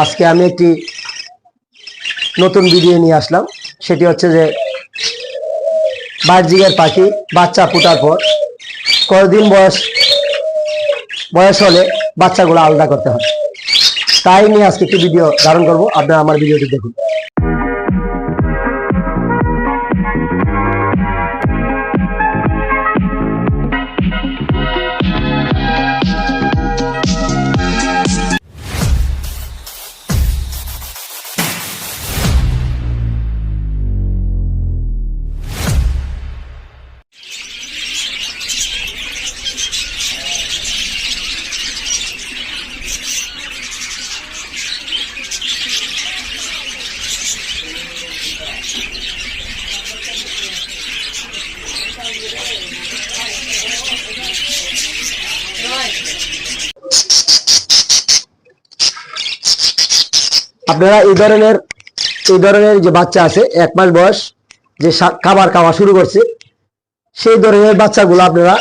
আজকে আমি একটি নতুন ভিডিও নিয়ে আসলাম। সেটি হচ্ছে যে, বাহ্যিকের পাখি, বাচ্চা ফুটার পর কয়েকদিন বয়স বয়স হলে বাচ্চাগুলো আলাদা করতে হয়। তাই নিয়ে আজকে একটি ভিডিও ধারণ করব। আপনারা আমার ভিডিওটি দেখুন। আপনারা এই ধরনের এই ধরনের যে বাচ্চা আছে, এক মাস বয়স, যে খাবার খাওয়া শুরু করছে, সেই ধরনের বাচ্চাগুলো আপনারা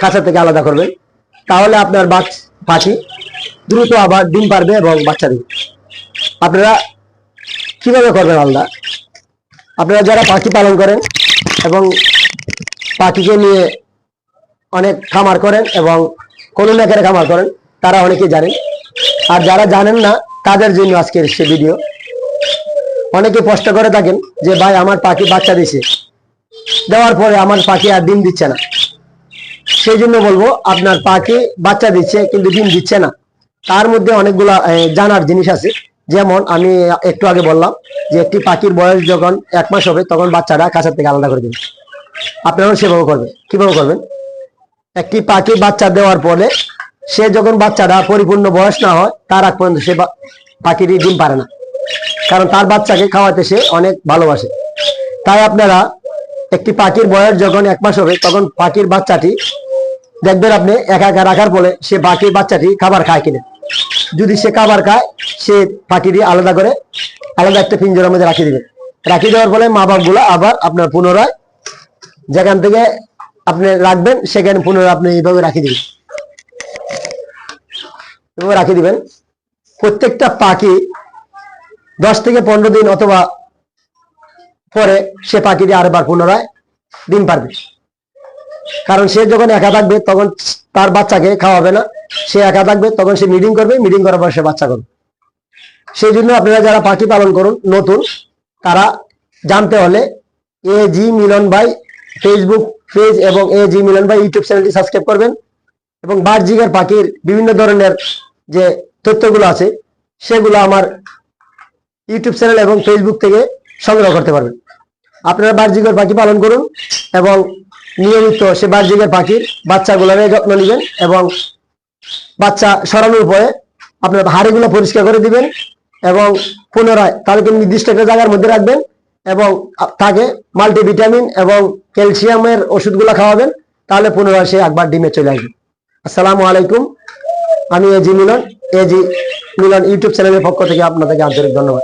খাঁচা থেকে আলাদা করবেন। তাহলে আপনার বাচ, পাখি দ্রুত আবার ডিম পারবে এবং বাচ্চা দেবে। আপনারা কীভাবে করবেন আলাদা? আপনারা যারা পাখি পালন করেন এবং পাখিকে নিয়ে অনেক খামার করেন এবং কোনো নেকের খামার করেন, তারা অনেকেই জানেন। আর যারা জানেন না তাদের জন্য আজকের সে ভিডিও অনেকে প্রশ্ন করে থাকেন যে, ভাই, আমার পাখি বাচ্চা দিছে। দেওয়ার পরে আমার পাখি আর ডিম দিচ্ছে না। সেই জন্য বলব, আপনার পাখি বাচ্চা দিচ্ছে কিন্তু ডিম দিচ্ছে না। তার মধ্যে অনেকগুলা জানার জিনিস আছে। যেমন আমি একটু আগে বললাম যে, একটি পাখির বয়স যখন এক মাস হবে, তখন বাচ্চাটা কাছার থেকে আলাদা করে দেবে। আপনারাও সেভাবে করবেন। কীভাবে করবেন? একটি পাখি বাচ্চা দেওয়ার পরে সে যখন বাচ্চাটা পরিপূর্ণ বয়স না হয়, তার আগ পর্যন্ত সে পাখিটি ডিম পারে না। কারণ তার বাচ্চাকে খাওয়াতে সে অনেক ভালোবাসে। তাই আপনারা একটি পাখির বয়স যখন এক মাস হবে, তখন পাখির বাচ্চাটি দেখবেন আপনি একা একা রাখার ফলে সে পাখির বাচ্চাটি খাবার খায় কিনা। যদি সে খাবার খায়, সে পাখিটি আলাদা করে আলাদা একটা পিঞ্জরার মধ্যে রাখিয়ে দিবেন রাখিয়ে দেওয়ার ফলে মা বাপগুলো আবার আপনার পুনরায় যেখান থেকে আপনি রাখবেন, সেখানে পুনরায় আপনি এইভাবে রাখিয়ে দিবেন। এভাবে রাখিয়ে দিবেন। প্রত্যেকটা পাখি দশ থেকে পনেরো দিন অথবা পরে সে পাখিটি আরেকবার পুনরায় ডিম পারবে। কারণ সে যখন একা থাকবে তখন তার বাচ্চাকে খাওয়াবে না। সে একা থাকবে তখন সে মিটিং করবে মিটিং করার পর সে বাচ্চা করবে। সেই জন্য আপনারা যারা পাখি পালন করুন, নতুন, তারা জানতে হলে এ জি মিলন ভাই ফেসবুক পেজ এবং এ জি মিলন ভাই ইউটিউব চ্যানেলটি সাবস্ক্রাইব করবেন। এবং বার্জিকের পাখির বিভিন্ন ধরনের যে তথ্যগুলো আছে, সেগুলো আমার ইউটিউব চ্যানেল এবং ফেসবুক থেকে সংগ্রহ করতে পারবেন। আপনারা বার্জিকের পাখি পালন করুন এবং নিয়মিত সে বার্জিকের পাখির বাচ্চাগুলোর যত্ন নেবেন এবং বাচ্চা সরানোর পরে আপনার হাড়িগুলো পরিষ্কার করে দিবেন এবং পুনরায় তাদেরকে নির্দিষ্ট একটা জায়গার মধ্যে রাখবেন এবং তাকে মাল্টিভিটামিন এবং ক্যালসিয়ামের ওষুধগুলো খাওয়াবেন, তাহলে পুনরায় সে একবার ডিমে চলে আসবে। আসসালামু আলাইকুম। আমি AG Milan AG Milan YouTube চ্যানেলের পক্ষ থেকে আপনাদেরকে আন্তরিক ধন্যবাদ।